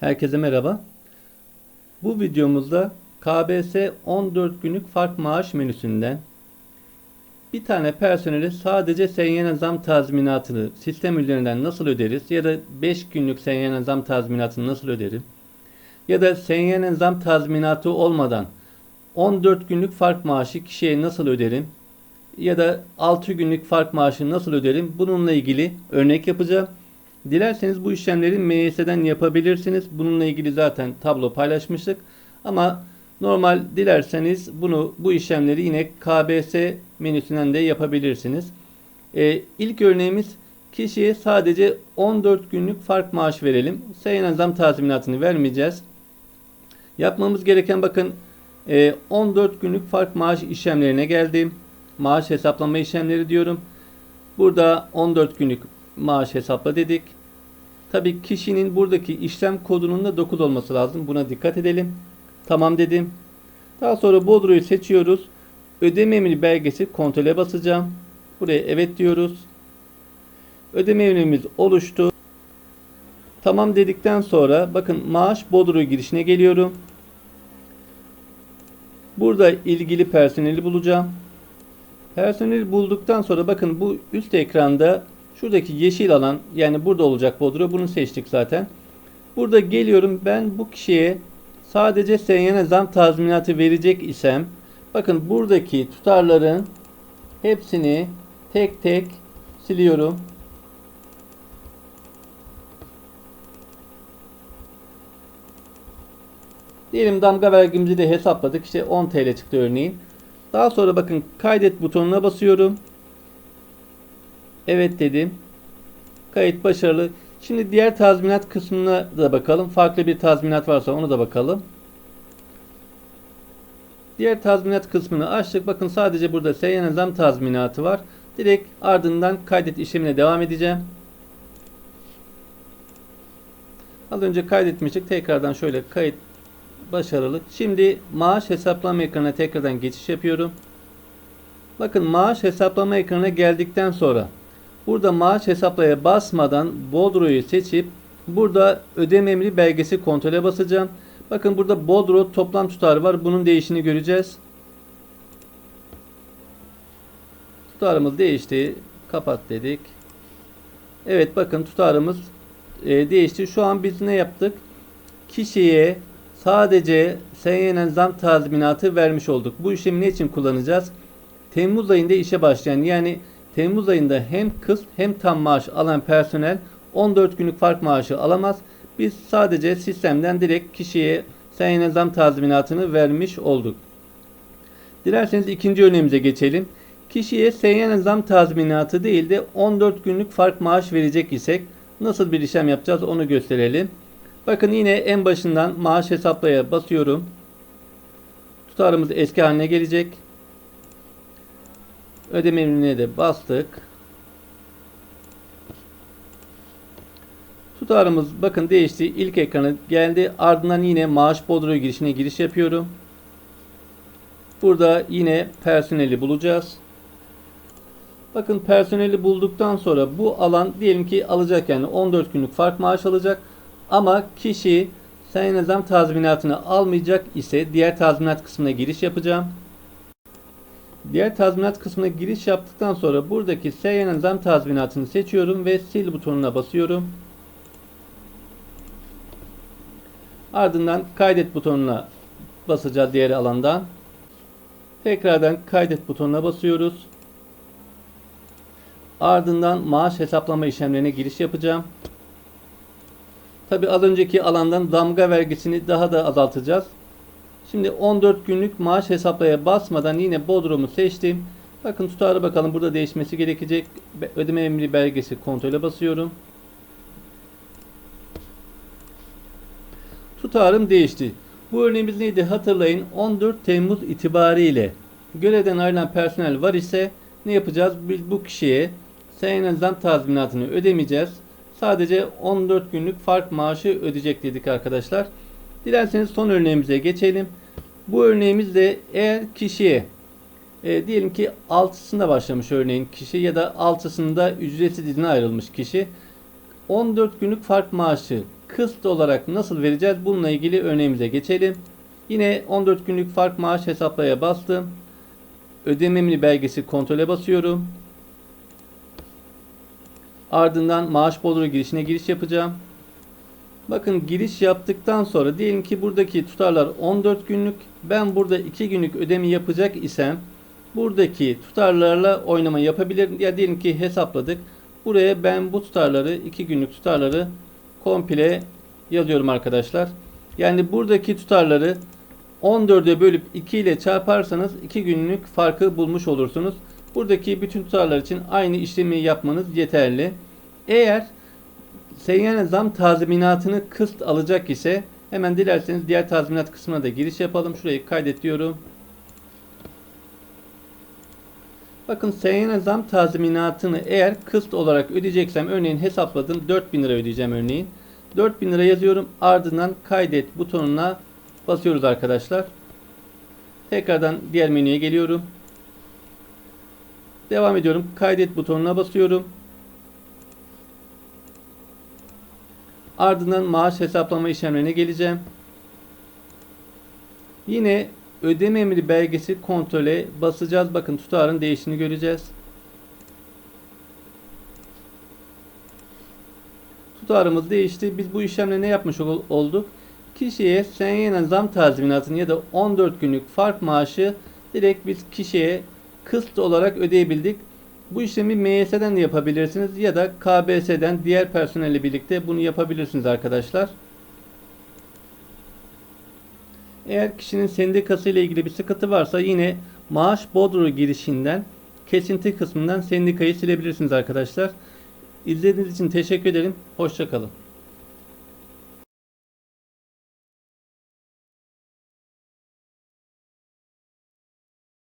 Herkese merhaba. Bu videomuzda KBS 14 günlük fark maaş menüsünden bir tane personeli sadece seyyene zam tazminatını sistem üzerinden nasıl öderiz ya da 5 günlük seyyene zam tazminatını nasıl öderim ya da seyyene zam tazminatı olmadan 14 günlük fark maaşı kişiye nasıl öderim ya da 6 günlük fark maaşı nasıl öderim bununla ilgili örnek yapacağım. Dilerseniz bu işlemleri MYS'den yapabilirsiniz. Bununla ilgili zaten tablo paylaşmıştık. Ama normal dilerseniz bunu bu işlemleri yine KBS menüsünden de yapabilirsiniz. Ee, ilk örneğimiz kişiye sadece 14 günlük fark maaş verelim. Seyyan zam tazminatını vermeyeceğiz. Yapmamız gereken bakın 14 e, günlük fark maaş işlemlerine geldim. Maaş hesaplama işlemleri diyorum. Burada 14 günlük maaş hesapla dedik. Tabii kişinin buradaki işlem kodunun da 9 olması lazım. Buna dikkat edelim. Tamam dedim. Daha sonra Bodro'yu seçiyoruz. Ödeme emri belgesi kontrole basacağım. Buraya evet diyoruz. Ödeme emrimiz oluştu. Tamam dedikten sonra bakın maaş Bodro girişine geliyorum. Burada ilgili personeli bulacağım. Personeli bulduktan sonra bakın bu üst ekranda Şuradaki yeşil alan yani burada olacak bodro bunu seçtik zaten. Burada geliyorum ben bu kişiye sadece seyyene zam tazminatı verecek isem bakın buradaki tutarların hepsini tek tek siliyorum. Diyelim damga vergimizi de hesapladık. İşte 10 TL çıktı örneğin. Daha sonra bakın kaydet butonuna basıyorum. Evet dedim. Kayıt başarılı. Şimdi diğer tazminat kısmına da bakalım. Farklı bir tazminat varsa onu da bakalım. Diğer tazminat kısmını açtık. Bakın sadece burada seyyan zam tazminatı var. Direkt ardından kaydet işlemine devam edeceğim. Az önce kaydetmiştik. Tekrardan şöyle kayıt başarılı. Şimdi maaş hesaplama ekranına tekrardan geçiş yapıyorum. Bakın maaş hesaplama ekranına geldikten sonra Burada maaş hesaplaya basmadan Bodro'yu seçip burada ödeme emri belgesi kontrole basacağım. Bakın burada Bodro toplam tutarı var. Bunun değişini göreceğiz. Tutarımız değişti. Kapat dedik. Evet bakın tutarımız e, değişti. Şu an biz ne yaptık? Kişiye sadece seyyenen zam tazminatı vermiş olduk. Bu işlemi ne için kullanacağız? Temmuz ayında işe başlayan yani Temmuz ayında hem kız hem tam maaş alan personel 14 günlük fark maaşı alamaz. Biz sadece sistemden direkt kişiye seyyan zam tazminatını vermiş olduk. Dilerseniz ikinci örneğimize geçelim. Kişiye seyyan zam tazminatı değil de 14 günlük fark maaş verecek isek nasıl bir işlem yapacağız onu gösterelim. Bakın yine en başından maaş hesaplaya basıyorum. Tutarımız eski haline gelecek. Ödeme emrine de bastık. Tutarımız bakın değişti. İlk ekranı geldi. Ardından yine maaş bodro girişine giriş yapıyorum. Burada yine personeli bulacağız. Bakın personeli bulduktan sonra bu alan diyelim ki alacak yani 14 günlük fark maaş alacak. Ama kişi sayın zam tazminatını almayacak ise diğer tazminat kısmına giriş yapacağım. Diğer tazminat kısmına giriş yaptıktan sonra buradaki seyyanen zam tazminatını seçiyorum ve sil butonuna basıyorum. Ardından kaydet butonuna basacağız diğer alandan. Tekrardan kaydet butonuna basıyoruz. Ardından maaş hesaplama işlemlerine giriş yapacağım. Tabi az önceki alandan damga vergisini daha da azaltacağız. Şimdi 14 günlük maaş hesaplaya basmadan yine Bodrum'u seçtim. Bakın tutarı bakalım burada değişmesi gerekecek. Ödeme emri belgesi kontrole basıyorum. Tutarım değişti. Bu örneğimiz neydi hatırlayın 14 Temmuz itibariyle görevden ayrılan personel var ise ne yapacağız? Biz bu kişiye sayın zam tazminatını ödemeyeceğiz. Sadece 14 günlük fark maaşı ödeyecek dedik arkadaşlar. Dilerseniz son örneğimize geçelim. Bu örneğimizde eğer kişiye e, diyelim ki altısında başlamış örneğin kişi ya da altısında ücretsiz izne ayrılmış kişi 14 günlük fark maaşı kısıt olarak nasıl vereceğiz? Bununla ilgili örneğimize geçelim. Yine 14 günlük fark maaş hesaplaya bastım. Ödememli belgesi kontrole basıyorum. Ardından maaş bodro girişine giriş yapacağım. Bakın giriş yaptıktan sonra diyelim ki buradaki tutarlar 14 günlük. Ben burada 2 günlük ödemi yapacak isem buradaki tutarlarla oynama yapabilir. Ya diyelim ki hesapladık. Buraya ben bu tutarları 2 günlük tutarları komple yazıyorum arkadaşlar. Yani buradaki tutarları 14'e bölüp 2 ile çarparsanız 2 günlük farkı bulmuş olursunuz. Buradaki bütün tutarlar için aynı işlemi yapmanız yeterli. Eğer Seyyan zam tazminatını kıst alacak ise hemen dilerseniz diğer tazminat kısmına da giriş yapalım. Şurayı kaydet diyorum. Bakın seyyan zam tazminatını eğer kıst olarak ödeyeceksem örneğin hesapladım 4000 lira ödeyeceğim örneğin. 4000 lira yazıyorum ardından kaydet butonuna basıyoruz arkadaşlar. Tekrardan diğer menüye geliyorum. Devam ediyorum. Kaydet butonuna basıyorum. Ardından maaş hesaplama işlemlerine geleceğim. Yine ödeme emri belgesi kontrole basacağız. Bakın tutarın değiştiğini göreceğiz. Tutarımız değişti. Biz bu işlemle ne yapmış ol- olduk? Kişiye senyen zam tazminatını ya da 14 günlük fark maaşı direkt biz kişiye kısıt olarak ödeyebildik. Bu işlemi MYS'den de yapabilirsiniz ya da KBS'den diğer personelle birlikte bunu yapabilirsiniz arkadaşlar. Eğer kişinin sendikası ile ilgili bir sıkıntı varsa yine maaş bodro girişinden kesinti kısmından sendikayı silebilirsiniz arkadaşlar. İzlediğiniz için teşekkür ederim. Hoşçakalın.